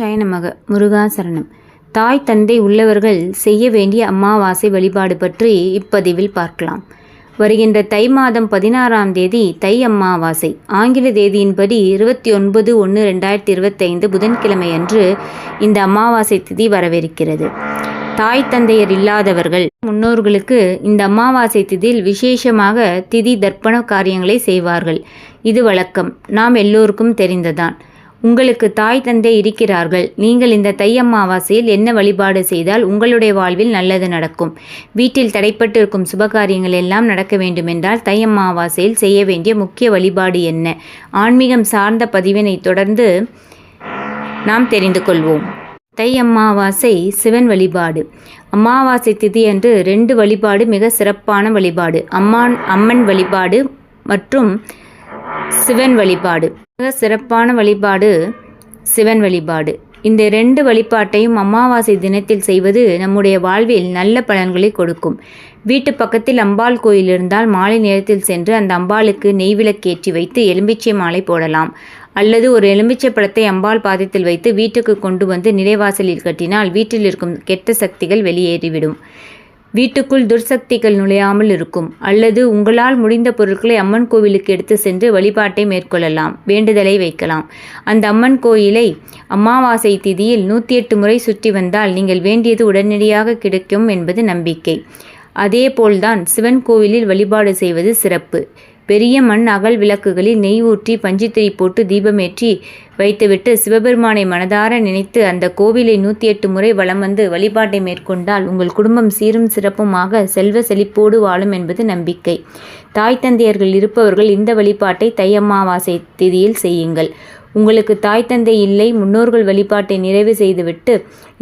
சயனமக முருகாசரணம். தாய் தந்தை உள்ளவர்கள் செய்ய வேண்டிய அமாவாசை வழிபாடு பற்றி இப்பதிவில் பார்க்கலாம். வருகின்ற தை மாதம் பதினாறாம் தேதி தை அமாவாசை. ஆங்கில தேதியின்படி இருபத்தி ஒன்பது ஒன்று ரெண்டாயிரத்தி இருபத்தைந்து புதன்கிழமை அன்று இந்த அமாவாசை திதி வரவிருக்கிறது தாய் தந்தையர் இல்லாதவர்கள் முன்னோர்களுக்கு இந்த அமாவாசை திதியில் விசேஷமாக திதி தர்ப்பண காரியங்களை செய்வார்கள். இது வழக்கம். நாம் எல்லோருக்கும் தெரிந்ததான் உங்களுக்கு தாய் தந்தை இருக்கிறார்கள். நீங்கள் இந்த தை அமாவாசையில் என்ன வழிபாடு செய்தால் உங்களுடைய வாழ்வில் நல்லது நடக்கும். வீட்டில் தடைப்பட்டு இருக்கும் சுபகாரியங்கள் எல்லாம் நடக்க வேண்டுமென்றால் தை அமாவாசையில் செய்ய வேண்டிய முக்கிய வழிபாடு என்ன? ஆன்மீகம் சார்ந்த பதிவினை தொடர்ந்து நாம் தெரிந்து கொள்வோம். தை அமாவாசை சிவன் வழிபாடு. அமாவாசை திதி அன்று ரெண்டு வழிபாடு மிக சிறப்பான வழிபாடு. அம்மான் அம்மன் வழிபாடு மற்றும் சிவன் வழிபாடு. மிக சிறப்பான வழிபாடு சிவன் வழிபாடு. இந்த ரெண்டு வழிபாட்டையும் அமாவாசை தினத்தில் செய்வது நம்முடைய வாழ்வில் நல்ல பலன்களை கொடுக்கும். வீட்டு பக்கத்தில் அம்பாள் கோயில் இருந்தால் மாலை நேரத்தில் சென்று அந்த அம்பாளுக்கு நெய்விளக்கேற்றி வைத்து எலும்பிச்சை மாலை போடலாம். அல்லது ஒரு எலும்பிச்சை பழத்தை அம்பாள் பாதத்தில் வைத்து வீட்டுக்கு கொண்டு வந்து நிலைவாசலில் கட்டினால் வீட்டில் இருக்கும் கெட்ட சக்திகள் வெளியேறிவிடும். வீட்டுக்குள் துர்சக்திகள் நுழையாமல் இருக்கும். அல்லது உங்களால் முடிந்த பொருட்களை அம்மன் கோவிலுக்கு எடுத்து சென்று வழிபாட்டை மேற்கொள்ளலாம். வேண்டுதலை வைக்கலாம். அந்த அம்மன் கோயிலை அமாவாசை திதியில் நூற்றி எட்டு முறை சுற்றி வந்தால் நீங்கள் வேண்டியது உடனடியாக கிடைக்கும் என்பது நம்பிக்கை. அதேபோல்தான் சிவன் கோவிலில் வழிபாடு செய்வது சிறப்பு. பெரிய மண் அகல் விளக்குகளில் நெய் ஊற்றி பஞ்சித்திரி போட்டு தீபமேற்றி வைத்துவிட்டு சிவபெருமானை மனதார நினைத்து அந்த கோவிலை நூற்றி எட்டு முறை வலம் வந்து வழிபாட்டை மேற்கொண்டால் உங்கள் குடும்பம் சீரும் சிறப்புமாக செல்வ செழிப்போடு வாழும் என்பது நம்பிக்கை. தாய் தந்தையர்கள் இருப்பவர்கள் இந்த வழிபாட்டை தை அமாவாசை திதியில் செய்யுங்கள். உங்களுக்கு தாய் தந்தை இல்லை முன்னோர்கள் வழிபாட்டை நிறைவு செய்துவிட்டு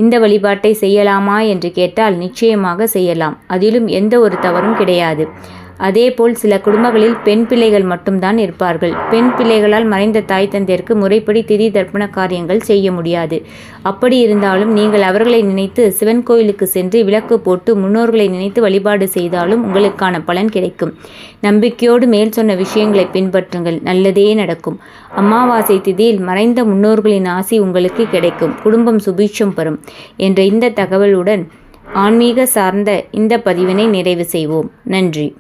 இந்த வழிபாட்டை செய்யலாமா என்று கேட்டால் நிச்சயமாக செய்யலாம். அதிலும் எந்த ஒரு தவறும் கிடையாது. அதேபோல் சில குடும்பங்களில் பெண் பிள்ளைகள் மட்டும்தான் இருப்பார்கள். பெண் பிள்ளைகளால் மறைந்த தாய் தந்தையருக்கு முறைப்படி திதி தர்ப்பண காரியங்கள் செய்ய முடியாது. அப்படி இருந்தாலும் நீங்கள் அவர்களை நினைத்து சிவன் கோயிலுக்கு சென்று விளக்கு போட்டு முன்னோர்களை நினைத்து வழிபாடு செய்தாலும் உங்களுக்கான பலன் கிடைக்கும். நம்பிக்கையோடு மேல் சொன்ன விஷயங்களை பின்பற்றுங்கள். நல்லதே நடக்கும். அமாவாசை திதியில் மறைந்த முன்னோர்களின் ஆசி உங்களுக்கு கிடைக்கும். குடும்பம் சுபீட்சம் பெறும் என்ற இந்த தகவலுடன் ஆன்மீக சார்ந்த இந்த பதிவினை நிறைவு செய்வோம். நன்றி.